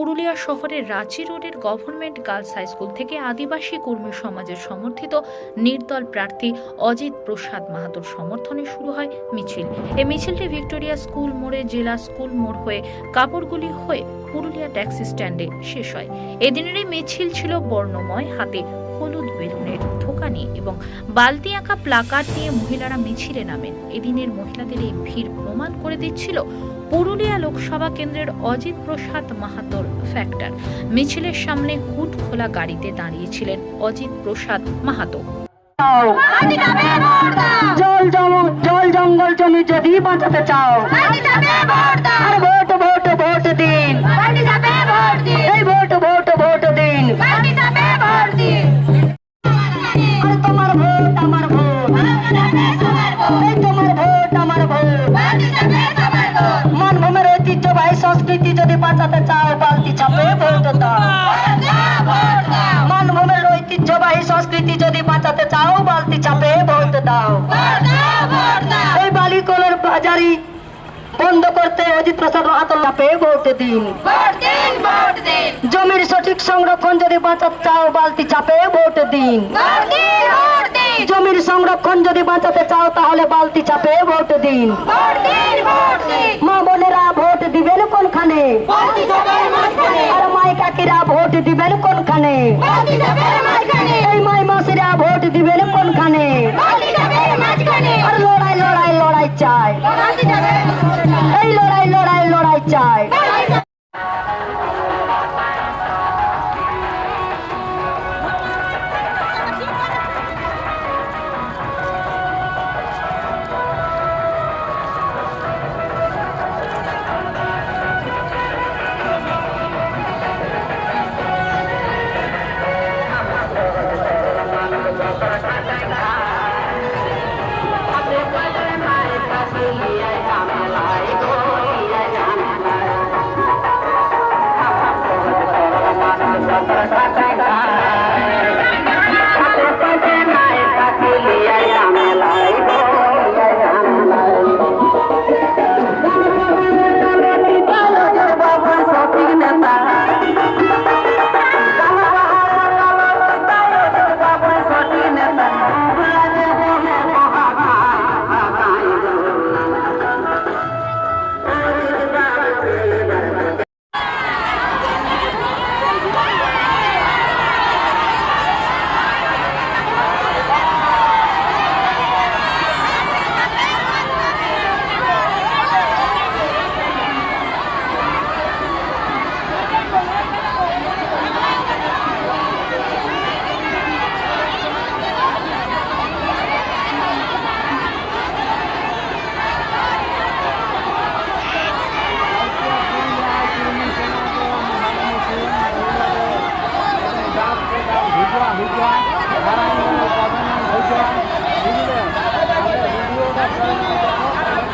পুরুলিয়া শহরের রাঁচি রোডের government girls high school থেকে আদিবাসী কর্মী সমাজের সমর্থিত নির্দল প্রার্থী অজিত প্রসাদ মাহাতোর সমর্থনে শুরু হয় মিছিল। এই মিছিলটি ভিক্টোরিয়া স্কুল মোড়ে জেলা স্কুল মোড় হয়ে কাপড়গুলি হয়ে পুরুলিয়া ট্যাক্সি স্ট্যান্ডে শেষ হয়। এদিনের এই মিছিল ছিল বর্ণময়, হাতে হলুদ বেলুনের ধোকা নিয়ে এবং বালতি আঁকা প্লাকার্ড নিয়ে মহিলারা মিছিলে নামেন। এদিনের মহিলাদের এই ভিড় প্রমাণ করে দিচ্ছিল পুরুলিয়া লোকসভা কেন্দ্রের অজিত প্রসাদ মাহাতোর ফ্যাক্টর মিছিলের সামনে হুট খোলা গাড়িতে দাঁড়িয়েছিলেন অজিত প্রসাদ মাহাতো। জল জম জল জঙ্গল জমি যদি বাঁচাতে চাও। আর ভোট ভোট ভোট দিন। এই ভোট ভোট ভোট দিন। বাঁচাতে চাও বালতি চাপে ভোট দাও মানভূমের ঐতিহ্যবাহী সংস্কৃতি যদি বাঁচাতে চাও বালতি চাপে ভোট দাও। এই বালিকলের বাজারি বন্ধ করতে অজিত প্রসাদ মাহাতো চাপে ভোট দিন। জমির সঠিক সংরক্ষণ যদি বাঁচাতে চাও বালতি চাপে ভোট দিন জমির সংরক্ষণ যদি বাঁচাতে চাও তাহলে বালতি চাপে ভোট দিন। মা বোনেরা ভোট দিবেন কোনখানে? আর মাই কাকিরা ভোট দিবেন কোনখানে? এই মাই মাসিরা ভোট দিবেন কোনখানে? আর লড়াই লড়াই লড়াই চাই।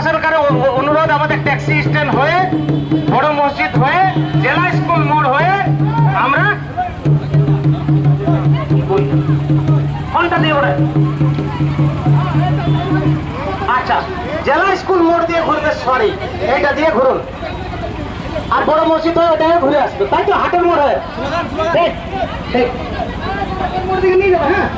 কাছে অনুরোধ আমাদের ট্যাক্সি স্ট্যান্ড হয়ে, বড় মসজিদ হয়ে, জেলা স্কুল মোড় হয়ে আমরা আচ্ছা জেলা স্কুল মোড় দিয়ে ঘুরবে সরি এইটা দিয়ে ঘুরুন। আর বড় মসজিদ হয়ে ওটা ঘুরে আসবে। তাই তো হাটের মোড় হয়। ঠিক ঠিক হাটের মোড় দিকে নিয়ে যাবে হ্যাঁ?